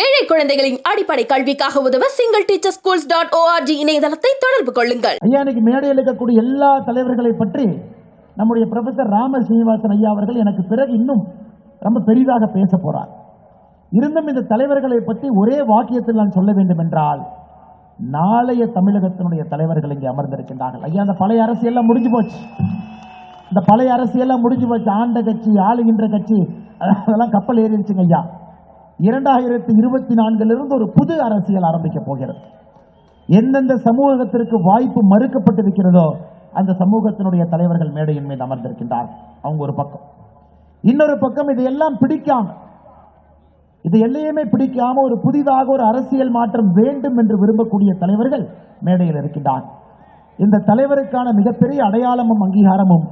ஏழை குழந்தைகளின் அடிப்படை கல்விக்காக உதவ single teacher schools dot ORG இணையதளத்தை தொடர்பு கொள்ளுங்கள். ஐயா இன்னைக்கு மேடையில் இருக்கக்கூடிய எல்லா தலைவர்களை பற்றி நம்முடைய ப்ரொஃபசர் ராம சீனிவாசன் ஐயா அவர்கள் எனக்கு பிறகு இன்னும் ரொம்ப பெரிதாக பேச போறார். இருந்தும் இந்த தலைவர்களை பற்றி ஒரே வாக்கியத்தில் நான் சொல்ல வேண்டும் என்றால் நாளைய தமிழகத்தினுடைய தலைவர்கள் இங்கே அமர்ந்திருக்கின்றார்கள். ஐயா அந்த பழைய அரசியெல்லாம் முடிஞ்சு போச்சு. இந்த பழைய அரசியெல்லாம் முடிஞ்சு போச்சு. ஆண்ட கட்சி ஆளுகின்ற கட்சி அதெல்லாம் கப்பல் ஏறிடுச்சுங்க ஐயா. இரண்டாயிரத்தி இருபத்தி நான்கிலிருந்து ஒரு புது அரசியல் ஆரம்பிக்க போகிறது. எந்தெந்த சமூகத்திற்கு வாய்ப்பு மறுக்கப்பட்டிருக்கிறதோ அந்த சமூகத்தினுடைய தலைவர்கள் மேடையின் மீது அமர்ந்திருக்கின்றார். அவங்க ஒரு பக்கம். இன்னொரு பக்கம் இதையெல்லாம் பிடிக்காம இது எல்லையுமே பிடிக்காம ஒரு புதிதாக ஒரு அரசியல் மாற்றம் வேண்டும் என்று விரும்பக்கூடிய தலைவர்கள் மேடையில் இருக்கின்றார். இந்த தலைவருக்கான மிகப்பெரிய அடையாளமும் அங்கீகாரமும்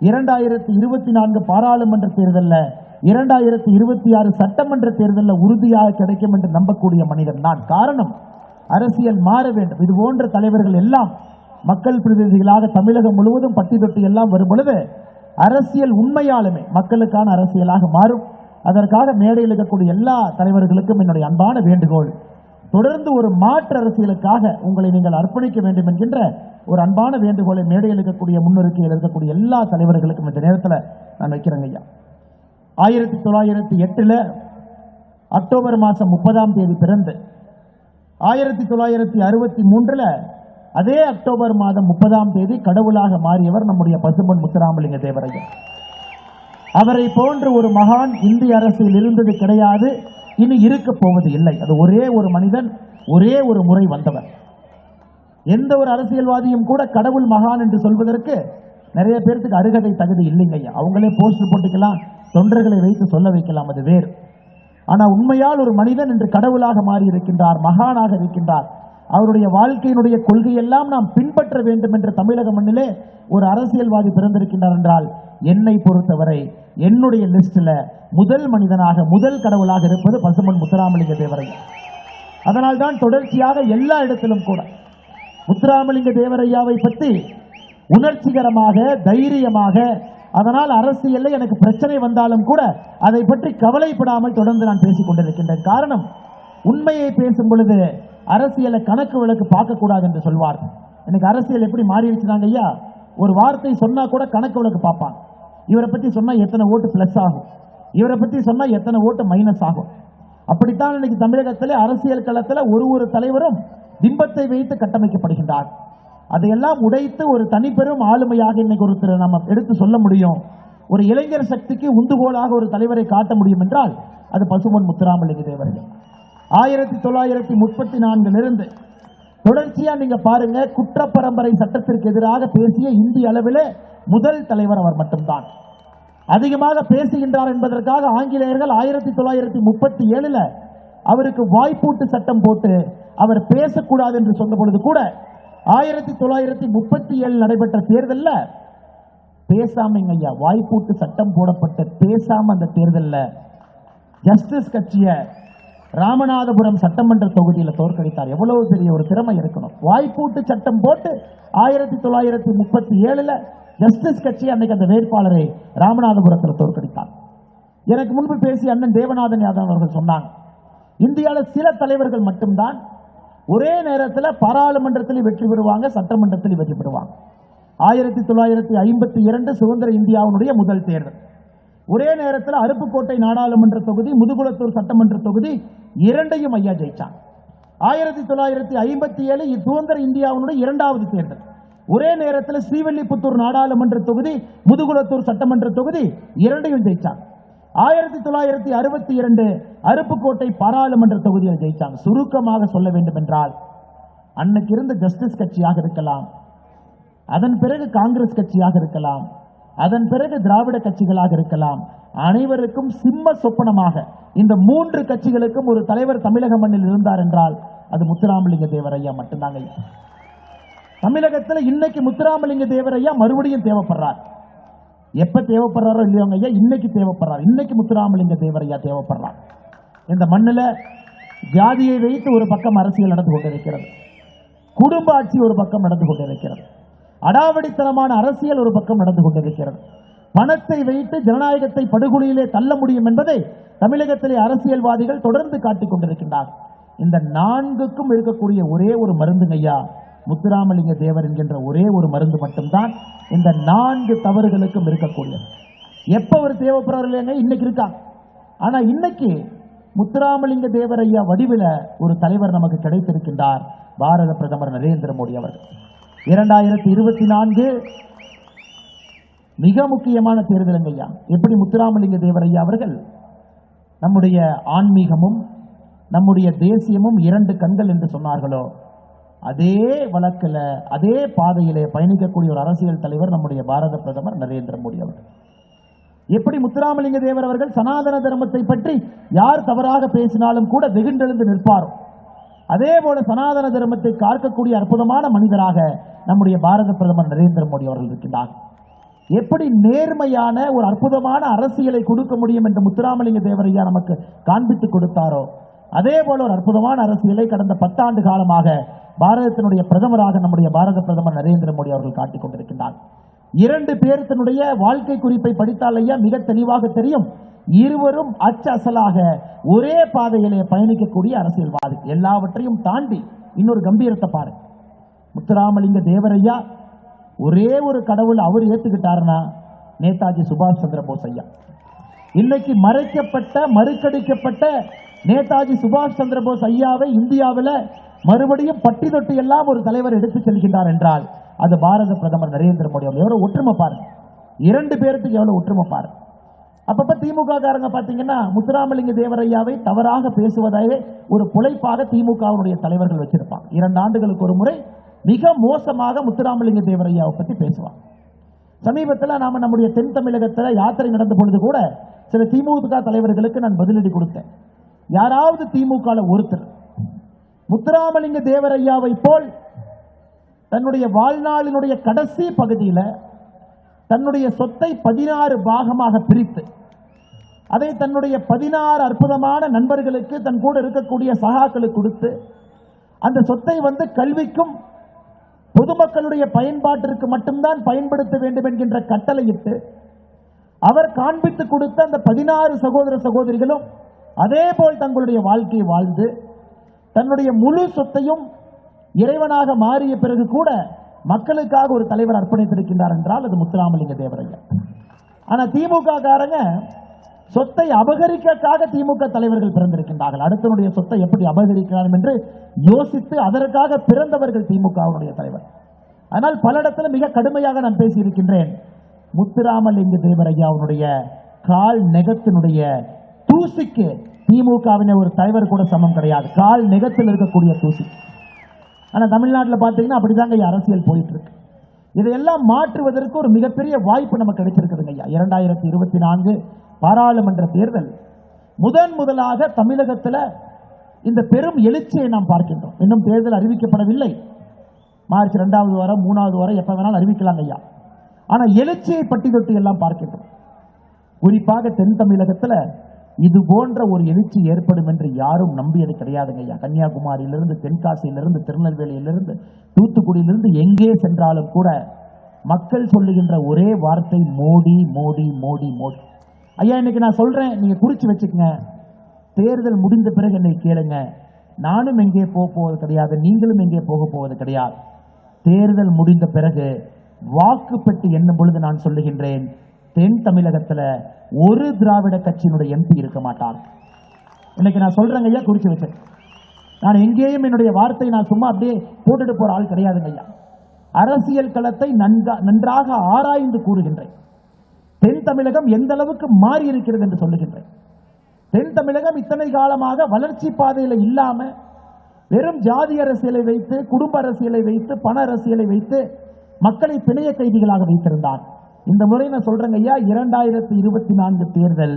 இரண்டாயிரத்தி இருபத்தி நான்கு பாராளுமன்ற தேர்தலில் இரண்டாயிரத்தி இருபத்தி ஆறு சட்டமன்ற தேர்தலில் உறுதியாக கிடைக்கும் என்று நம்பக்கூடிய மனிதன் நான். காரணம் அரசியல் மாற வேண்டும். இது போன்ற தலைவர்கள் எல்லாம் மக்கள் பிரதிநிதிகளாக தமிழகம் முழுவதும் பட்டி தொட்டி எல்லாம் வரும் பொழுது அரசியல் உண்மையாலுமே மக்களுக்கான அரசியலாக மாறும். அதற்காக மேடையில் இருக்கக்கூடிய எல்லா தலைவர்களுக்கும் என்னுடைய அன்பான வேண்டுகோள். தொடர்ந்து ஒரு மாற்று அரசியலுக்காக உங்களை நீங்கள் அர்ப்பணிக்க வேண்டும் என்கின்ற ஒரு அன்பான வேண்டுகோளை மேடையில் இருக்கக்கூடிய முன்னொருக்கையில் இருக்கக்கூடிய எல்லா தலைவர்களுக்கும் இந்த நேரத்தில் நான் வைக்கிறேங்க ஐயா. ஆயிரத்தி தொள்ளாயிரத்தி எட்டுல அக்டோபர் மாதம் முப்பதாம் தேதி பிறந்து ஆயிரத்தி தொள்ளாயிரத்தி அறுபத்தி மூன்றுல அதே அக்டோபர் மாதம் முப்பதாம் தேதி கடவுளாக மாறியவர் நம்முடைய பசும்பொன் முத்துராமலிங்க தேவரையர். அவரை போன்ற ஒரு மகான் இந்திய அரசில் இருந்தது கிடையாது இனி இருக்க போவது இல்லை. அது ஒரே ஒரு மனிதன் ஒரே ஒரு முறை வந்தவர். எந்த ஒரு அரசியல்வாதியும் கூட கடவுள் மகான் என்று சொல்வதற்கு நிறைய பேர்த்துக்கு அருகதை தகுதி இல்லைங்க அவங்களே போஸ்டர் போட்டுக்கலாம் தொண்டர்களை வைத்து சொல்ல வைக்கலாம் அது வேறு. ஆனா உண்மையால் ஒரு மனிதன் என்று கடவுளாக மாறி இருக்கின்றார் மகானாக இருக்கின்றார் அவருடைய வாழ்க்கையினுடைய கொள்கையெல்லாம் நாம் பின்பற்ற வேண்டும் என்று தமிழக மண்ணிலே ஒரு அரசியல்வாதி பிறந்திருக்கின்றார் என்றால் என்னை பொறுத்தவரை என்னுடைய லிஸ்டில் முதல் மனிதனாக முதல் கடவுளாக இருப்பது பசுமன் முத்துராமலிங்க தேவரையா. அதனால்தான் தொடர்ச்சியாக எல்லா இடத்திலும் கூட முத்துராமலிங்க தேவரையாவை பற்றி உணர்ச்சிகரமாக தைரியமாக அதனால் அரசியல்ல எனக்கு பிரச்சனை வந்தாலும் கூட அதை பற்றி கவலைப்படாமல் தொடர்ந்து நான் பேசிக் கொண்டிருக்கின்றேன். காரணம் உண்மையை பேசும் பொழுது அரசியலை கணக்கு விளக்கு பார்க்கக்கூடாது என்று சொல்வார். எனக்கு அரசியல் எப்படி மாறிடுச்சுனாங்க ஐயா? ஒரு வார்த்தை சொன்னா கூட கணக்கு விளக்கு பார்ப்பான். இவரை பற்றி சொன்னால் எத்தனை ஓட்டு பிளஸ் ஆகும். இவரை பற்றி சொன்னால் எத்தனை ஓட்டு மைனஸ் ஆகும். அப்படித்தான் இன்னைக்கு தமிழகத்தில் அரசியல் களத்தில் ஒரு ஒரு தலைவரும் பிம்பத்தை வைத்து கட்டமைக்கப்படுகின்றார். அதையெல்லாம் உடைத்து ஒரு தனிப்பெரும் ஆளுமையாக இன்னைக்கு ஒருத்தர் நம்ம எடுத்து சொல்ல முடியும். ஒரு இளைஞர் சக்திக்கு உந்துகோலாக ஒரு தலைவரை காட்ட முடியும் என்றால் அது பசுமன் முத்துராமலிங்க தேவர்கள். ஆயிரத்தி தொள்ளாயிரத்தி முப்பத்தி நான்கிலிருந்து தொடர்ச்சியா நீங்க பாருங்க குற்றப்பரம்பரை சட்டத்திற்கு எதிராக பேசிய இந்திய அளவில் முதல் தலைவர் அவர் மட்டும்தான். அதிகமாக பேசுகின்றார் என்பதற்காக ஆங்கிலேயர்கள் ஆயிரத்தி தொள்ளாயிரத்தி முப்பத்தி ஏழுல அவருக்கு வாய்ப்பூட்டு சட்டம் போட்டு அவர் பேசக்கூடாது என்று சொன்ன பொழுது கூட ஆயிரத்தி தொள்ளாயிரத்தி முப்பத்தி ஏழு நடைபெற்ற தேர்தல்ல பேசாமங்க ஐயா வாய்ப்பூட்டு சட்டம் போடப்பட்ட பேசாம அந்த தேர்தல்ல ஜஸ்டிஸ் கட்சிய ராமநாதபுரம் சட்டமன்ற தொகுதியில தோற்கடித்தார். எவ்வளவு பெரிய ஒரு திறமை இருக்கணும். வாய்ப்பூட்டு சட்டம் போட்டு ஆயிரத்தி தொள்ளாயிரத்தி முப்பத்தி ஏழுல ஜஸ்டிஸ் கட்சி அன்னைக்கு அந்த வேட்பாளரை ராமநாதபுரத்தில் தோற்கடித்தார். எனக்கு முன்பு பேசிய அண்ணன் தேவநாதன் யாதவ் அவர்கள் சொன்னாங்க இந்தியாவில் சில தலைவர்கள் மட்டும்தான் ஒரே நேரத்தில் பாராளுமன்றத்தில் வெற்றி பெறுவாங்க சட்டமன்றத்தில் வெற்றி பெறுவாங்க. ஆயிரத்தி தொள்ளாயிரத்தி ஐம்பத்தி இரண்டு சுதந்திர இந்தியாவினுடைய முதல் தேர்தல். ஒரே நேரத்தில் அருப்புக்கோட்டை நாடாளுமன்ற தொகுதி முதுகுளத்தூர் சட்டமன்ற தொகுதி இரண்டையும் ஐயா ஜெயிச்சாங்க. ஆயிரத்தி தொள்ளாயிரத்தி ஐம்பத்தி ஏழு சுதந்திர இந்தியாவினுடைய இரண்டாவது தேர்தல். ஒரே நேரத்தில் ஸ்ரீவல்லிபுத்தூர் நாடாளுமன்ற தொகுதி முதுகுளத்தூர் சட்டமன்ற தொகுதி இரண்டையும் ஜெயிச்சாங்க. ஆயிரத்தி தொள்ளாயிரத்தி அறுபத்தி இரண்டு அருப்புக்கோட்டை பாராளுமன்ற தொகுதியில் ஜெயிச்சாங்க. சுருக்கமாக சொல்ல வேண்டும் என்றால் அன்னைக்கு இருந்த ஜஸ்டிஸ் கட்சியாக இருக்கலாம் அதன் பிறகு காங்கிரஸ் கட்சியாக இருக்கலாம் அதன் பிறகு திராவிட கட்சிகளாக இருக்கலாம் அனைவருக்கும் சிம்ம சொப்பனமாக இந்த மூன்று கட்சிகளுக்கும் ஒரு தலைவர் தமிழக மண்ணில் இருந்தார் என்றால் அது முத்துராமலிங்க தேவரையா மட்டும்தாங்க. தமிழகத்தில் இன்னைக்கு முத்துராமலிங்க தேவரையா மறுபடியும் தேவைப்படுறார். எப்ப தேவைப்படுறாரோ இல்லையோங்க ஐயா இன்னைக்கு தேவைப்படுறார். இன்னைக்கு முத்துராமலிங்க தேவர் ஐயா தேவைப்படுறார். இந்த மண்ணுல ஜாதியை வைத்து ஒரு பக்கம் அரசியல் நடந்து கொண்டிருக்கிறது குடும்ப ஆட்சி ஒரு பக்கம் நடந்து கொண்டிருக்கிறது அடாவடித்தனமான அரசியல் ஒரு பக்கம் நடந்து கொண்டிருக்கிறது பணத்தை வைத்து ஜனநாயகத்தை படுகொலியிலே தள்ள முடியும் என்பதை தமிழகத்திலே அரசியல்வாதிகள் தொடர்ந்து காட்டிக் கொண்டிருக்கின்றார் இந்த நான்குக்கும் இருக்கக்கூடிய ஒரே ஒரு மருந்துங்க ஐயா முத்துராமலிங்க தேவர் என்கின்ற ஒரே ஒரு மருந்து மட்டும்தான் இந்த நான்கு தவறுகளுக்கும் இருக்கக்கூடியது. எப்ப அவர் தேவைப்படுறாரு இல்லைங்க? இன்னைக்கு இருக்கா? ஆனா இன்னைக்கு முத்துராமலிங்க தேவர் ஐயா வடிவில ஒரு தலைவர் நமக்கு கிடைத்திருக்கின்றார் பாரத பிரதமர் நரேந்திர மோடி அவர்கள். இரண்டாயிரத்தி இருபத்தி நான்கு மிக முக்கியமான தேர்தலுங்க ஐயா. எப்படி முத்துராமலிங்க தேவர் ஐயா அவர்கள் நம்முடைய ஆன்மீகமும் நம்முடைய தேசியமும் இரண்டு கண்கள் என்று சொன்னார்களோ அதே வழக்கில் அதே பாதையிலே பயணிக்கக்கூடிய ஒரு அரசியல் தலைவர் நம்முடைய பாரத பிரதமர் நரேந்திர மோடி அவர்கள். எப்படி முத்துராமலிங்க தேவர் அவர்கள் சனாதன தர்மத்தை பற்றி யார் தவறாக பேசினாலும் கூட வெகுண்டெழுந்து நிற்பாரோ அதே போல சனாதன தர்மத்தை காக்கக்கூடிய அற்புதமான மனிதராக நம்முடைய பாரத பிரதமர் நரேந்திர மோடி அவர்கள் இருக்கின்றார். எப்படி நேர்மையான ஒரு அற்புதமான அரசியலை கொடுக்க முடியும் என்று முத்துராமலிங்க தேவரையா நமக்கு காண்பித்து கொடுத்தாரோ அதே போல ஒரு அற்புதமான அரசியலை கடந்த பத்தாண்டு காலமாக பாரதத்தினுடைய பிரதமராக நம்முடைய பாரத பிரதமர் நரேந்திர மோடி அவர்கள் காட்டிக் கொண்டிருக்கின்றார். இரண்டு பேர்த்தினுடைய வாழ்க்கை குறிப்பை படித்தால் ஐயா மிக தெளிவாக தெரியும். இருவரும் அச்ச அசலாக ஒரே பாதையிலே பயணிக்கக்கூடிய அரசியல்வாதி. எல்லாவற்றையும் தாண்டி இன்னொரு கம்பீரத்தை பாருங்க முத்துராமலிங்க தேவரையா ஒரே ஒரு கடவுள் அவர் ஏத்துக்கிட்டாருன்னா நேதாஜி சுபாஷ் சந்திர போஸ் ஐயா. இன்னைக்கு மறைக்கப்பட்ட மறுக்கடிக்கப்பட்ட நேதாஜி சுபாஷ் சந்திர போஸ் ஐயாவை இந்தியாவில் மறுபடியும் பட்டி தொட்டி எல்லாம் ஒரு தலைவர் எடுத்து செல்கின்றார் என்றால் அது பாரத பிரதமர் நரேந்திர மோடி அவர் எவ்வளவு ஒற்றுமை பாருங்க. இரண்டு பேருக்கு எவ்வளவு ஒற்றுமை பாருங்க. அப்பப்ப திமுக காரங்க பாத்தீங்கன்னா முத்துராமலிங்க தேவரையாவை தவறாக பேசுவதாகவே ஒரு புழைப்பாக திமுகவுடைய தலைவர்கள் வச்சிருப்பாங்க. இரண்டு ஆண்டுகளுக்கு ஒரு முறை மிக மோசமாக முத்துராமலிங்க தேவரையாவை பத்தி பேசுவாங்க. சமீபத்தில் நாம நம்முடைய தென் தமிழகத்தில் யாத்திரை நடந்த பொழுது கூட சில திமுக தலைவர்களுக்கு நான் பதிலடி கொடுத்தேன். யாராவது திமுக ஒருத்தர் முத்துராமலிங்க தேவரையாவை போல் தன்னுடைய வாழ்நாளினுடைய கடைசி பகுதியில் தன்னுடைய சொத்தை பதினாறு பாகமாக பிரித்து அதை தன்னுடைய பதினாறு அற்புதமான நண்பர்களுக்கு தன் கூட இருக்கக்கூடிய சகாக்களுக்கு கொடுத்து அந்த சொத்தை வந்து கல்விக்கும் பொதுமக்களுடைய பயன்பாட்டிற்கு மட்டும்தான் பயன்படுத்த வேண்டும் என்கின்ற கட்டளையிட்டு அவர் காண்பித்து கொடுத்த அந்த பதினாறு சகோதர சகோதரிகளும் அதே போல் தங்களுடைய வாழ்க்கையை வாழ்ந்து தன்னுடைய முழு சொத்தையும் இறைவனாக மாறிய பிறகு கூட மக்களுக்காக ஒரு தலைவர் அர்ப்பணித்திருக்கின்றார் என்றால் அது முத்துராமலிங்க தேவரையா ஆனா திமுக காரங்க சொத்தை அபகரிக்கக்காக திமுக தலைவர்கள் பிறந்திருக்கின்றார்கள். அடுத்தனுடைய சொத்தை எப்படி அபகரிக்கலாம் என்று யோசித்து அதற்காக பிறந்தவர்கள் திமுகவுடைய தலைவர். ஆனால் பல இடத்துல மிக கடுமையாக நான் பேசியிருக்கின்றேன். முத்துராமலிங்க தேவரையாவுடைய கால் நெகத்தினுடைய தூசிக்கு திமுகவின ஒரு தலைவர் கூட சமம் கிடையாது. கால் நிகத்தில் இருக்கக்கூடிய தூசி ஆனால் தமிழ்நாட்டில் பார்த்தீங்கன்னா அப்படிதாங்க ஐயா அரசியல் போயிட்டு இருக்கு இதையெல்லாம் மாற்றுவதற்கு ஒரு மிகப்பெரிய வாய்ப்பு நமக்கு கிடைச்சிருக்குதுங்க ஐயா. இரண்டாயிரத்தி இருபத்தி நான்கு பாராளுமன்ற தேர்தல். முதன் முதலாக தமிழகத்தில் இந்த பெரும் எழுச்சியை நாம் பார்க்கின்றோம். இன்னும் தேர்தல் அறிவிக்கப்படவில்லை. மார்ச் இரண்டாவது வாரம் மூணாவது வாரம் எப்போ வேணாலும் அறிவிக்கலாம் ஐயா. ஆனால் எழுச்சியை பட்டி தொட்டி எல்லாம் பார்க்கின்றோம். குறிப்பாக தென் தமிழகத்தில் இது போன்ற ஒரு எழுச்சி ஏற்படும் என்று யாரும் நம்பியது கிடையாதுங்க ஐயா. கன்னியாகுமரியிலிருந்து தென்காசியிலிருந்து திருநெல்வேலியிலிருந்து தூத்துக்குடியிலிருந்து எங்கே சென்றாலும் கூட மக்கள் சொல்லுகின்ற ஒரே வார்த்தை மோடி மோடி மோடி மோடி. ஐயா இன்னைக்கு நான் சொல்றேன் நீங்க குறிச்சு வச்சுக்கங்க. தேர்தல் முடிந்த பிறகு என்னை கேளுங்க. நானும் எங்கே போக போவது கிடையாது நீங்களும் எங்கே போக போவது கிடையாது. தேர்தல் முடிந்த பிறகு வாக்குப்பெட்டி என்னும் பொழுது நான் சொல்லுகின்றேன் தென் தமிழகத்துல ஒரு திராவிட கட்சியினுடைய எம்பி இருக்க மாட்டார். இன்னைக்கு நான் சொல்றேங்க ஐயா குறிச்சு வச்சேன் நான் எங்கேயும் என்னுடைய வார்த்தை நான் சும்மா அப்படியே போட்டுட்டு போற ஆள் கிடையாதுங்க ஐயா. அரசியல் களத்தை நன்றா நன்றாக ஆராய்ந்து கூறுகின்றேன். தென் தமிழகம் எந்த அளவுக்கு மாறி இருக்கிறது என்று சொல்லுகின்றேன். தென் தமிழகம் இத்தனை காலமாக வளர்ச்சி பாதையில் இல்லாம வெறும் ஜாதி அரசியலை வைத்து குடும்ப அரசியலை வைத்து பண அரசியலை வைத்து மக்களை பிணைய கைதிகளாக வைத்திருந்தார். இந்த முறை நான் சொல்றேங்க ஐயா இரண்டாயிரத்தி இருபத்தி நான்கு தேர்தல்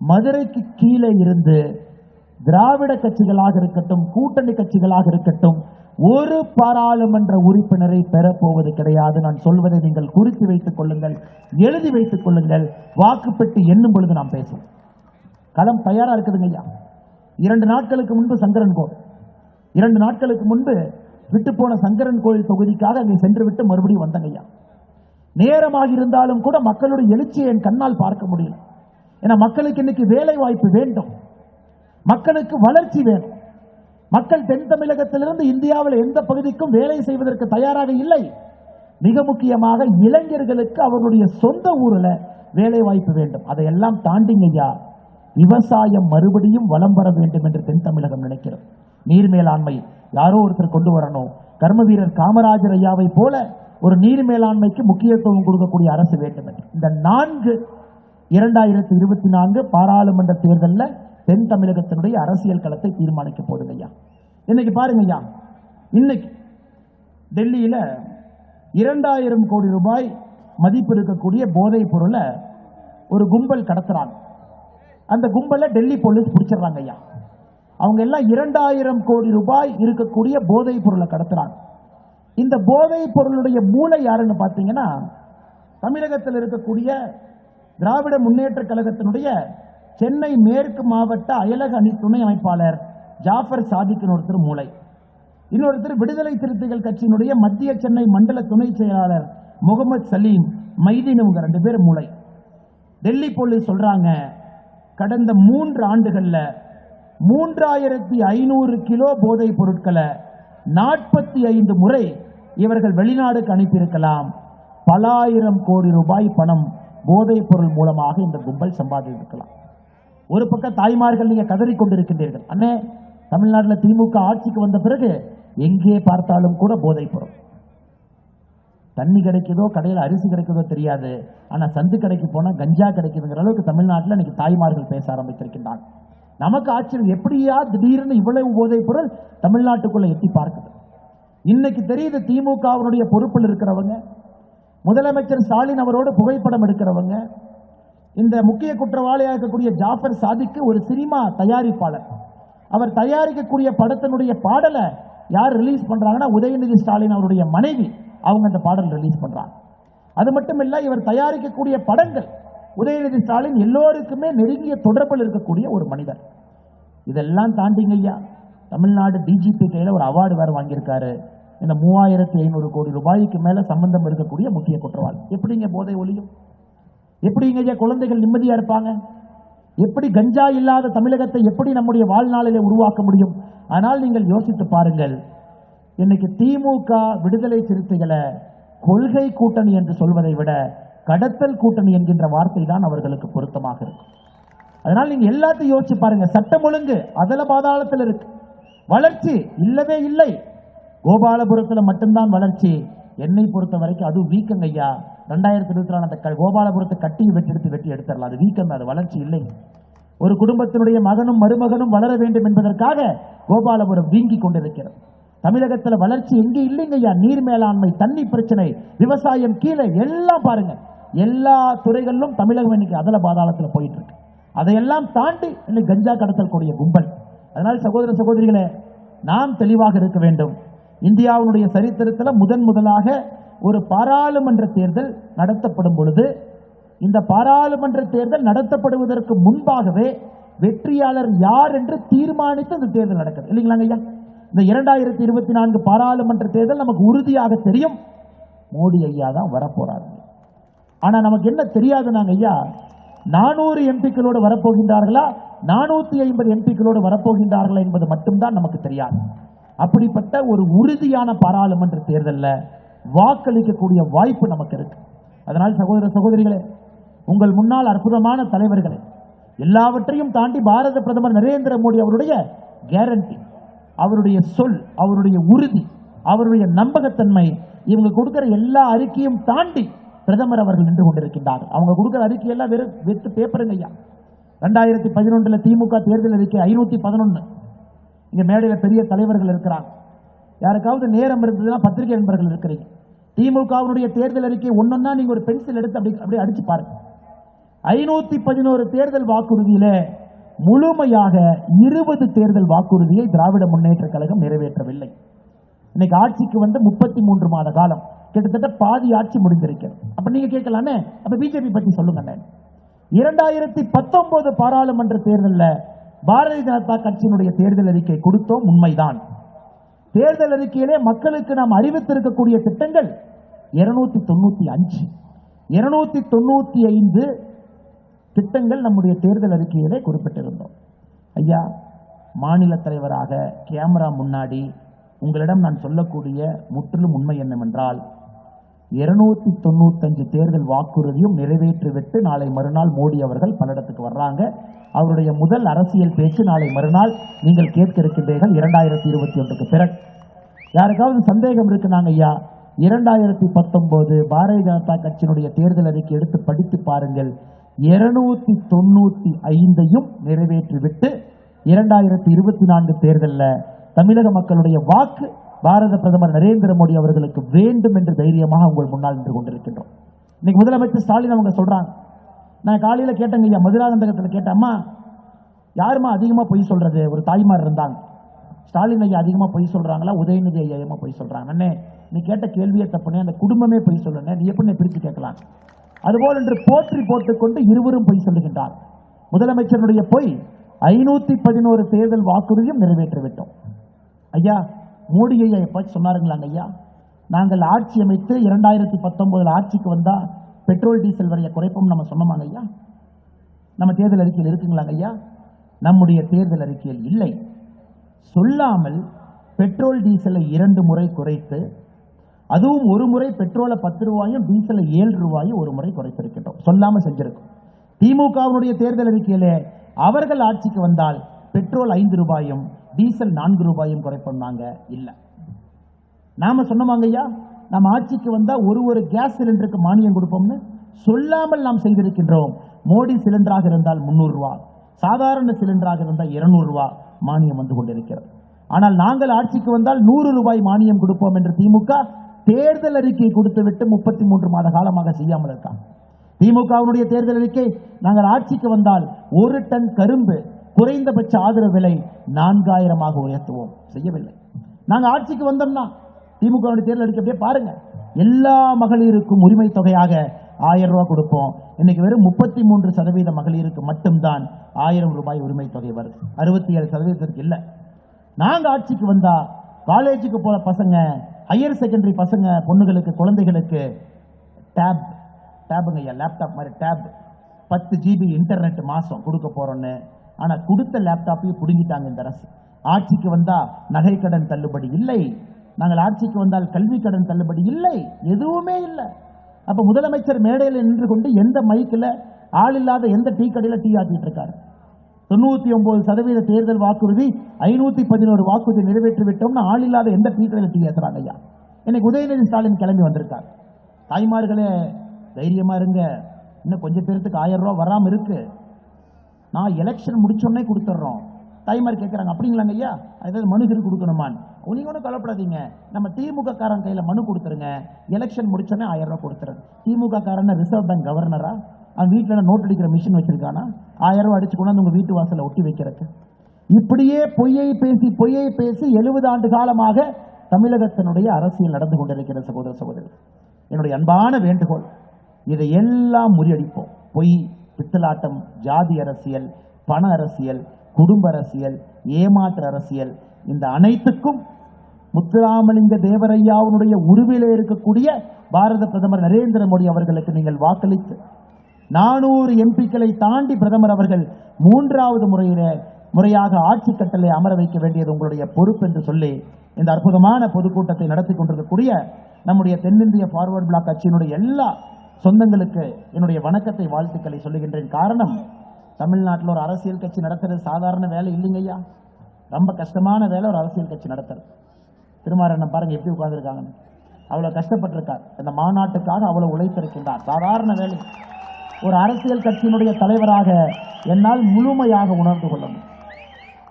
மதுரைக்கு கீழே இருந்து திராவிட கட்சிகளாக இருக்கட்டும் கூட்டணி கட்சிகளாக இருக்கட்டும் ஒரு பாராளுமன்ற உறுப்பினரை பெறப்போவது கிடையாது. நான் சொல்வதை நீங்கள் குறித்து வைத்துக் கொள்ளுங்கள் எழுதி வைத்துக் கொள்ளுங்கள் வாக்குப்பெட்டி எண்ணும் பொழுது நாம் பேசுவோம். களம் தயாரா இருக்குதுங்க ஐயா. இரண்டு நாட்களுக்கு முன்பு சங்கரன் கோவில். இரண்டு நாட்களுக்கு முன்பு விட்டு போன சங்கரன் கோயில் தொகுதிக்காக அங்கே சென்று விட்டு மறுபடியும் வந்தங்க ஐயா. நேரமாக இருந்தாலும் கூட மக்களுடைய எழுச்சியை என் கண்ணால் பார்க்க முடியல. ஏன்னா மக்களுக்கு இன்னைக்கு வேலை வாய்ப்பு வேண்டும். மக்களுக்கு வளர்ச்சி வேணும் மக்கள் தென் தமிழகத்திலிருந்து இந்தியாவில் எந்த பகுதிக்கும் வேலை செய்வதற்கு தயாராக இல்லை. மிக முக்கியமாக இளைஞர்களுக்கு அவர்களுடைய சொந்த ஊரில் வேலை வாய்ப்பு வேண்டும். அதையெல்லாம் தாண்டிங்க ஐயா விவசாயம் மறுபடியும் வலம் வர வேண்டும் என்று தென் தமிழகம் நினைக்கிறது. நீர் மேலாண்மை யாரோ ஒருத்தர் கொண்டு வரணும். கர்ம வீரர் காமராஜர் ஐயாவை போல ஒரு நீர் மேலாண்மைக்கு முக்கியத்துவம் கொடுக்கக்கூடிய அரசு வேண்டும் என்று. இந்த நான்கு இரண்டாயிரத்தி இருபத்தி நான்கு பாராளுமன்ற தேர்தலில் தென் தமிழகத்தினுடைய அரசியல் களத்தை தீர்மானிக்க போகுது ஐயா. இன்னைக்கு பாருங்க ஐயா. இன்னைக்கு டெல்லியில இரண்டாயிரம் கோடி ரூபாய் மதிப்பு இருக்கக்கூடிய போதைப் பொருளை ஒரு கும்பல் கடத்துறாங்க. அந்த கும்பலை டெல்லி போலீஸ் பிடிச்சிடுறாங்க ஐயா. அவங்க எல்லாம் இரண்டாயிரம் கோடி ரூபாய் இருக்கக்கூடிய போதைப் பொருளை கடத்துறாங்க. இந்த போதைப் பொருளுடைய மூளை யாருன்னு பார்த்தீங்கன்னா தமிழகத்தில் இருக்கக்கூடிய திராவிட முன்னேற்ற கழகத்தினுடைய சென்னை மேற்கு மாவட்ட அயலக அணி துணை அமைப்பாளர் ஜாஃபர் சாதிக்கின் ஒருத்தர் மூளை. இன்னொருத்தர் விடுதலை சிறுத்தைகள் கட்சியினுடைய மத்திய சென்னை மண்டல துணை செயலாளர் முகமது சலீம் மைதீன் இவங்க ரெண்டு பேர் மூளை. டெல்லி போலீஸ் சொல்றாங்க கடந்த மூன்று ஆண்டுகளில் மூன்றாயிரத்தி ஐநூறு கிலோ போதைப் பொருட்களை நாற்பத்தி ஐந்து முறை இவர்கள் வெளிநாடுக்கு அனுப்பியிருக்கலாம். பல ஆயிரம் கோடி ரூபாய் பணம் போதைப் பொருள் மூலமாக இந்த கும்பல் சம்பாதித்திருக்கலாம். ஒரு பக்கம் தாய்மார்கள் நீங்க கதறிக் கொண்டிருக்கின்றீர்கள். அண்ணே தமிழ்நாட்டில் திமுக ஆட்சிக்கு வந்த பிறகு எங்கே பார்த்தாலும் கூட போதைப் பொருள். தண்ணி கிடைக்குதோ கடையில் அரிசி கிடைக்குதோ தெரியாது. ஆனால் சந்து கடைக்கு போனால் கஞ்சா கிடைக்குதுங்கிற அளவுக்கு தமிழ்நாட்டில் இன்னைக்கு தாய்மார்கள் பேச ஆரம்பித்திருக்கின்றாங்க. நமக்கு ஆச்சரியம். எப்படியா திடீர்னு இவ்வளவு போதைப் பொருள் தமிழ்நாட்டுக்குள்ள எட்டி பார்க்குது. இன்னைக்கு தெரியுது திமுகவினுடைய பொறுப்பில் இருக்கிறவங்க முதலமைச்சர் ஸ்டாலின் அவரோடு புகைப்படம் எடுக்கிறவங்க இந்த முக்கிய குற்றவாளியாக இருக்கக்கூடிய ஜாஃபர் சாதிக்கு ஒரு சினிமா தயாரிப்பாளர். அவர் தயாரிக்கக்கூடிய படத்தினுடைய பாடலை யார் ரிலீஸ் பண்றாங்கன்னா உதயநிதி ஸ்டாலின் அவருடைய மனைவி. அவங்க அந்த பாடல் ரிலீஸ் பண்றாங்க. அது மட்டும் இல்லை இவர் தயாரிக்கக்கூடிய படங்கள் உதயநிதி ஸ்டாலின் எல்லோருக்குமே நெருங்கிய தொடர்பில் இருக்கக்கூடிய ஒரு மனிதர். இதெல்லாம் தாண்டிங்க ஐயா. தமிழ்நாடு டிஜிபி கையில ஒரு அவார்டு வேற வாங்கியிருக்காரு. இந்த மூவாயிரத்தி ஐநூறு கோடி ரூபாய்க்கு மேல சம்பந்தம் இருக்கக்கூடிய முக்கிய குற்றவாளி. எப்படிங்க போதை ஒளியும் எப்படிங்க ஐயா குழந்தைகள் நிம்மதியா இருப்பாங்க? எப்படி கஞ்சா இல்லாத தமிழகத்தை எப்படி நம்முடைய வாழ்நாளிலே உருவாக்க முடியும்? ஆனால் நீங்கள் யோசித்து பாருங்கள். இன்னைக்கு திமுக விடுதலை சிறுத்தைகளை கொள்கை கூட்டணி என்று சொல்வதை விட கடத்தல் கூட்டணி என்கின்ற வார்த்தை தான் அவர்களுக்கு பொருத்தமாக இருக்கும் அதனால் நீங்க எல்லாத்தையும் யோசிச்சு பாருங்க. சட்டம் ஒழுங்கு அதல பாதாளத்தில் இருக்கு. வளர்ச்சி இல்லவே இல்லை. கோபாலபுரத்துல மட்டும்தான் வளர்ச்சி. என்னை பொறுத்த வரைக்கும் அது வீக்கங்க ஐயா. ரெண்டாயிரத்தி இருபத்தி நாலு அந்த க- கோபாலபுரத்தை கட்டி வெட்டி எடுத்து வெட்டி எடுத்துடலாம். அது வீக்கம் அது வளர்ச்சி இல்லை. ஒரு குடும்பத்தினுடைய மகனும் மருமகனும் வளர வேண்டும் என்பதற்காக கோபாலபுரம் வீங்கி கொண்டிருக்கிறது. தமிழகத்துல வளர்ச்சி எங்கே இல்லைங்க ஐயா? நீர் மேலாண்மை தண்ணி பிரச்சனை விவசாயம் கீழே எல்லாம் பாருங்க. எல்லா துறைகளிலும் தமிழகம் இன்னைக்கு அதல பாதாளத்தில் போயிட்டு இருக்கு அதையெல்லாம் தாண்டி இன்னைக்கு கஞ்சா கடத்தல் கூடிய கும்பல். அதனால் சகோதர சகோதரிகளே நாம் தெளிவாக இருக்க வேண்டும். இந்தியாவினுடைய சரித்திரத்தில் முதன் முதலாக ஒரு பாராளுமன்ற தேர்தல் நடத்தப்படும் பொழுது இந்த பாராளுமன்ற தேர்தல் நடத்தப்படுவதற்கு முன்பாகவே வெற்றியாளர் யார் என்று தீர்மானித்து இந்த தேர்தல் நடக்குது. இல்லைங்களாங்க ஐயா? இந்த இரண்டாயிரத்தி இருபத்தி நான்கு பாராளுமன்ற தேர்தல் நமக்கு உறுதியாக தெரியும். மோடி ஐயா தான் வரப்போறாரு. ஆனா நமக்கு என்ன தெரியாது நாங்க ஐயா நானூறு எம்பிக்களோடு வரப்போகின்றார்களா? நானூத்தி ஐம்பது எம்பிக்களோடு வரப்போகின்றார்களா என்பது மட்டும்தான் நமக்கு தெரியாது. அப்படிப்பட்ட ஒரு உறுதியான பாராளுமன்ற தேர்தலில் வாக்களிக்கக்கூடிய வாய்ப்பு நமக்கு இருக்கு. அதனால் சகோதர சகோதரிகளே உங்கள் முன்னால் அற்புதமான தலைவர்களே எல்லாவற்றையும் தாண்டி பாரத பிரதமர் நரேந்திர மோடி அவருடைய கேரண்டி அவருடைய சொல் அவருடைய உறுதி அவருடைய நம்பகத்தன்மை இவங்க கொடுக்கிற எல்லா அறிக்கையும் தாண்டி பிரதமர் அவர்கள் நின்று கொண்டிருக்கின்றார்கள் அவங்க கொடுக்கிற அறிக்கை எல்லாம் வெறும் வெத்து பேப்பருங்க ஐயா. ரெண்டாயிரத்தி பதினொன்றுல திமுக தேர்தல் அறிக்கை ஐநூத்தி பதினொன்னு. இங்க மேடையில பெரிய தலைவர்கள் இருக்கிறாங்க. யாருக்காவது நேரம் இருந்ததுன்னா பத்திரிகை நண்பர்கள் இருக்கிறீங்க. திமுகவினுடைய தேர்தல் அறிக்கை ஒன்னொன்னா நீங்க ஒரு பென்சில் எடுத்து அப்படி அப்படியே அடிச்சு பாருங்க. ஐநூத்தி பதினோரு தேர்தல் வாக்குறுதியில முழுமையாக இருபது தேர்தல் வாக்குறுதியை திராவிட முன்னேற்ற கழகம் நிறைவேற்றவில்லை. இன்னைக்கு ஆட்சிக்கு வந்து முப்பத்தி மூன்று மாத காலம். கிட்டத்தட்ட பாதி ஆட்சி முடிந்திருக்கிறது அப்ப நீங்க கேட்கலாமே? அப்ப பிஜேபி பத்தி சொல்லுங்க இரண்டாயிரத்தி பத்தொன்பது பாராளுமன்ற தேர்தலில் பாரதிய ஜனதா கட்சியினுடைய தேர்தல் அறிக்கை கொடுத்தோம் உண்மைதான். தேர்தல் அறிக்கையிலே மக்களுக்கு நாம் அறிவித்திருக்கக்கூடிய திட்டங்கள் இருநூத்தி தொண்ணூத்தி அஞ்சு. இருநூத்தி தொண்ணூத்தி ஐந்து திட்டங்கள் நம்முடைய தேர்தல் அறிக்கையிலே குறிப்பிட்டிருந்தோம். ஐயா மாநில தலைவராக கேமரா முன்னாடி உங்களிடம் நான் சொல்லக்கூடிய முற்றிலும் உண்மை என்னவென்றால் இருநூத்தி தொண்ணூத்தஞ்சு தேர்தல் வாக்குறுதியும் நிறைவேற்றிவிட்டு நாளை மறுநாள் மோடி அவர்கள் பல்லடத்துக்கு வர்றாங்க. அவருடைய முதல் அரசியல் பேச்சு நாளை மறுநாள் நீங்கள் கேட்க இருக்கின்றீர்கள் இரண்டாயிரத்தி இருபத்தி ஒன்றுக்கு பிறகு. யாருக்காவது சந்தேகம் இருக்குனாங்க ஐயா? இரண்டாயிரத்தி பத்தொன்பது பாரதிய ஜனதா கட்சியினுடைய தேர்தல் அறிக்கை எடுத்து படித்து பாருங்கள். இருநூத்தி தொண்ணூத்தி ஐந்தையும் நிறைவேற்றிவிட்டு இரண்டாயிரத்தி இருபத்தி நான்கு தேர்தலில் தமிழக மக்களுடைய வாக்கு பாரத பிரதமர் நரேந்திர மோடி அவர்களுக்கு வேண்டும் என்று தைரியமாக உங்கள் முன்னால் நின்று கொண்டிருக்கின்றோம். இன்னைக்கு முதலமைச்சர் ஸ்டாலின் அவங்க சொல்றாங்க. நான் காலையில் கேட்டேங்க ஐயா மதுராந்தகத்தில் கேட்டேம்மா யாரும்மா அதிகமாக பொய் சொல்றது? ஒரு தாய்மார் இருந்தாங்க. ஸ்டாலின் ஐயா அதிகமாக பொய் சொல்றாங்களா? உதயநிதி ஐயா பொய் சொல்றாங்க. அண்ணே நீ கேட்ட கேள்வியை தப்புனே அந்த குடும்பமே பொய் சொல்லுனே நீ எப்படி பிரித்து கேட்கலாம்? அதுபோல் என்று போற்றி போட்டுக்கொண்டு இருவரும் பொய் சொல்லுகின்றார். முதலமைச்சருடைய பொய் ஐநூத்தி பதினோரு தேர்தல் வாக்குறுதியும் நிறைவேற்றிவிட்டோம். ஐயா மோடி ஐயா எப்ப சொன்னாருங்களாங்க ஐயா? நாங்கள் ஆட்சி அமைத்து இரண்டாயிரத்தி பத்தொன்பதுல ஆட்சிக்கு வந்தா பெட்ரோல் டீசல் வரைய குறைப்போம் நம்ம சொன்னோமாங்க ஐயா? நம்ம தேர்தல் அறிக்கையில் இருக்குங்களாங்க ஐயா? நம்முடைய தேர்தல் அறிக்கையில் இல்லை. சொல்லாமல் பெட்ரோல் டீசலை இரண்டு முறை குறைத்து அதுவும் ஒரு முறை பெட்ரோலை பத்து ரூபாயும் டீசலை ஏழு ரூபாயும் ஒரு முறை குறைத்திருக்கின்றோம். சொல்லாமல் செஞ்சிருக்கோம். திமுகவினுடைய தேர்தல் அறிக்கையிலே அவர்கள் ஆட்சிக்கு வந்தால் பெட்ரோல் ஐந்து ரூபாயும் டீசல் நான்கு ரூபாயும் குறைப்போம்னாங்க. இல்லை. நாம சொன்னோமாங்க ஐயா நம்ம ஆட்சிக்கு வந்தா ஒரு ஒரு கேஸ் சிலிண்டருக்கு மானியம் கொடுப்போம்னு சொல்லாமல் நாம் செய்திருக்கின்றோம். மோடி சிலிண்டராக இருந்தால் முன்னூறு ரூபாய் சாதாரண சிலிண்டராக இருந்தால் இருநூறு ரூபாய் மானியம் வந்து கொண்டிருக்கிறது. ஆனால் நாங்கள் ஆட்சிக்கு வந்தால் நூறு ரூபாய் மானியம் கொடுப்போம் என்று திமுக தேர்தல் அறிக்கை கொடுத்துவிட்டு முப்பத்தி மூன்று மாத காலமாக செய்யாமல் இருக்காங்க திமுகவினுடைய தேர்தல் அறிக்கை நாங்கள் ஆட்சிக்கு வந்தால் ஒரு டன் கரும்பு குறைந்தபட்ச ஆதரவு விலை நான்காயிரமாக உயர்த்துவோம். செய்யவில்லை. நாங்கள் ஆட்சிக்கு வந்தோம்னா திமுக தேர்தல் அறிக்கை அப்படியே பாருங்க. எல்லா மகளிருக்கும் உரிமை தொகையாக ஆயிரம் ரூபாய் கொடுப்போம். இன்னைக்கு வெறும் முப்பத்தி மூன்று சதவீத மகளிருக்கு மட்டும்தான் ஆயிரம் ரூபாய் உரிமை தொகை வருது. அறுபத்தி ஏழு சதவீதத்திற்கு இல்லை. நாங்கள் ஆட்சிக்கு வந்தா காலேஜுக்கு போற பசங்க ஹையர் செகண்டரி பசங்க பொண்ணுகளுக்கு குழந்தைகளுக்கு டேப் டேபுங்க ஐயா லேப்டாப் மாதிரி டேப் பத்து ஜிபி இன்டர்நெட் மாதம் கொடுக்க போகிறோன்னு ஆனா கொடுத்த லேப்டாப்பையும் பிடுங்கிட்டாங்க இந்த அரசு. ஆட்சிக்கு வந்தா நகை கடன் தள்ளுபடி இல்லை. நாங்கள் ஆட்சிக்கு வந்தால் கல்வி கடன் தள்ளுபடி இல்லை. எதுவுமே இல்லை. அப்ப முதலமைச்சர் மேடையில் நின்று கொண்டு எந்த மைக்கில் ஆள் இல்லாத எந்த டீ கடையில் டீ ஆத்திட்டு இருக்காரு? தொண்ணூத்தி ஒன்பது சதவீத தேர்தல் வாக்குறுதி ஐநூத்தி பதினோரு வாக்குறுதி நிறைவேற்றி விட்டோம்னு ஆள் இல்லாத எந்த டீ கடையில் டீ ஏத்துறாங்க ஐயா? இன்னைக்கு உதயநிதி ஸ்டாலின் கிளம்பி வந்திருக்கார். தாய்மார்களே தைரியமா இருங்க. இன்னும் கொஞ்சம் பேருக்கு ஆயிரம் ரூபா வராமல் இருக்கு. நான் எலெக்ஷன் முடிச்சோடனே கொடுத்துட்றோம். டைமர் கேட்குறாங்க அப்படிங்களாங்க ஐயா? ஏதாவது மனு திரு கொடுக்கணுமான் நீங்க ஒன்றும் கவலைப்படாதீங்க. நம்ம திமுக காரன் மனு கொடுத்துருங்க. எலெக்ஷன் முடிச்சோடனே ஆயிரம் ரூபா கொடுத்துருங்க திமுக காரன் ரிசர்வ் பேங்க் கவர்னரா அவன் வீட்டில் நோட் அடிக்கிற மிஷின் வச்சிருக்கானா? ஆயிரம் ரூபா அடிச்சு கொண்டாந்து உங்கள் வீட்டு வாசலில் ஒட்டி வைக்கிறதுக்கு. இப்படியே பொய்யை பேசி பொய்யை பேசி எழுபது ஆண்டு காலமாக தமிழகத்தினுடைய அரசியல் நடந்து கொண்டிருக்கிற சகோதர சகோதரி என்னுடைய அன்பான வேண்டுகோள் இதை எல்லாம் முறியடிப்போம். பொய் பித்தலாட்டம் ஜாதி அரசியல் பண அரசியல் குடும்ப அரசியல் ஏமாற்று அரசியல் இந்த அனைத்துக்கும் முத்துராமலிங்க தேவரையாவுடைய உருவிலே இருக்கக்கூடிய பாரத பிரதமர் நரேந்திர மோடி அவர்களுக்கு நீங்கள் வாக்களித்து நானூறு எம்பிக்களை தாண்டி பிரதமர் அவர்கள் மூன்றாவது முறையிலே முறையாக ஆட்சி கட்டளை அமர வைக்க வேண்டியது உங்களுடைய பொறுப்பு என்று சொல்லி இந்த அற்புதமான பொதுக்கூட்டத்தை நடத்தி கொண்டிருக்கக்கூடிய நம்முடைய தென்னிந்திய ஃபார்வர்ட் பிளாக் கட்சியினுடைய எல்லா சொந்தங்களுக்கு என்னுடைய வணக்கத்தை வாழ்த்துக்களை சொல்லுகின்றேன். காரணம் தமிழ்நாட்டில் ஒரு அரசியல் கட்சி நடத்துறது சாதாரண வேலை இல்லைங்கய்யா ரொம்ப கஷ்டமான வேலை ஒரு அரசியல் கட்சி நடத்துறது. திருமாறண்ணன் பாருங்க எப்படி உட்கார்ந்துருக்காங்கன்னு. அவ்வளவு கஷ்டப்பட்டிருக்கார். இந்த மாநாட்டுக்காக அவ்வளவு உழைத்திருக்கின்றார். சாதாரண வேலை. ஒரு அரசியல் கட்சியினுடைய தலைவராக என்னால் முழுமையாக உணர்ந்து கொள்ள முடியும்.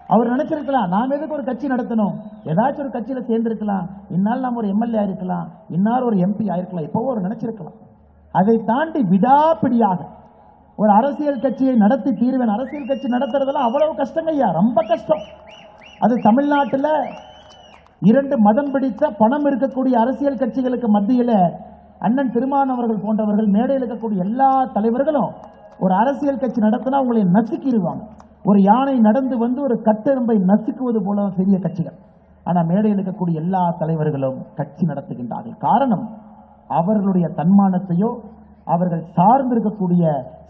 அவர் நினைச்சிருக்கலாம் நாம் எதுக்கு ஒரு கட்சி நடத்தணும்? ஏதாச்சும் ஒரு கட்சியில சேர்ந்திருக்கலாம். இன்னால் நாம் ஒரு எம்எல்ஏ ஆயிருக்கலாம். இன்னார் ஒரு எம்பி ஆயிருக்கலாம். இப்போவும் ஒரு நினைச்சிருக்கலாம். அதை தாண்டி விடாப்பிடியாக ஒரு அரசியல் கட்சியை நடத்தி தீர்வேன். அரசியல் கட்சி நடத்துறதெல்லாம் அவ்வளவு கஷ்டங்க ஐயா. ரொம்ப கஷ்டம். அது தமிழ்நாட்டில் இரண்டு மதம் பிடித்த பணம் இருக்கக்கூடிய அரசியல் கட்சிகளுக்கு மத்தியில் அண்ணன் திருமானவர்கள் போன்றவர்கள் மேடையில் இருக்கக்கூடிய எல்லா தலைவர்களும் ஒரு அரசியல் கட்சி நடத்தினா உங்களை நசுக்கிடுவாங்க. ஒரு யானை நடந்து வந்து ஒரு கட்டெரும்பை நசுக்குவது போல பெரிய கட்சிகள். ஆனால் மேடையில் இருக்கக்கூடிய எல்லா தலைவர்களும் கட்சி நடத்துகின்றார்கள். காரணம் அவர்களுடைய தன்மானத்தையோ அவர்கள் சார்ந்திருக்கக்கூடிய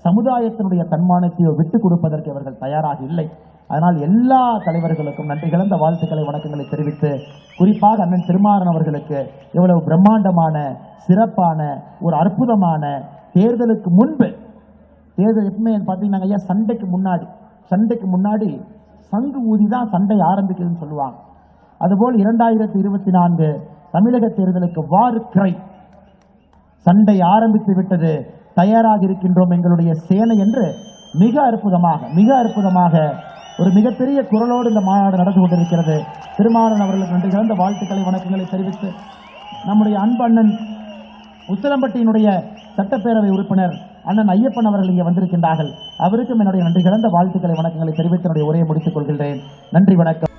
சமுதாயத்தினுடைய தன்மானத்தையோ விட்டுக் கொடுப்பதற்கு அவர்கள் தயாராக இல்லை. அதனால் எல்லா தலைவர்களுக்கும் நன்றி கலந்த வாழ்த்துக்களை வணக்கங்களை தெரிவித்து குறிப்பாக அண்ணன் திருமாறன் அவர்களுக்கு இவ்வளவு பிரம்மாண்டமான சிறப்பான ஒரு அற்புதமான தேர்தலுக்கு முன்பு தேர்தல் எப்பவுமே பார்த்தீங்கன்னா ஐயா சண்டைக்கு முன்னாடி சண்டைக்கு முன்னாடி சங்கு ஊதி தான் சண்டை ஆரம்பிக்குதுன்னு சொல்லுவாங்க. அதுபோல் இரண்டாயிரத்தி இருபத்தி நான்கு தமிழக தேர்தலுக்கு வார் கிரை சண்டை ஆரம்பித்து விட்டது. தயாராக இருக்கின்றோம் எங்களுடைய சேனை என்று மிக அற்புதமாக மிக அற்புதமாக ஒரு மிகப்பெரிய குரலோடு இந்த மாநாடு நடந்து கொண்டிருக்கிறது. திருமாறன் அவர்களுக்கு நன்றி கலந்த வாழ்த்துக்களை வணக்கங்களை தெரிவித்து நம்முடைய அன்பண்ணன் அண்ணன் சட்டப்பேரவை உறுப்பினர் அண்ணன் ஐயப்பன் அவர்கள் இங்கே வந்திருக்கின்றார்கள். அவருக்கும் என்னுடைய நன்றி கலந்த வாழ்த்துக்களை வணக்கங்களை தெரிவித்து என்னுடைய உரையை முடித்துக் கொள்கின்றேன். நன்றி வணக்கம்.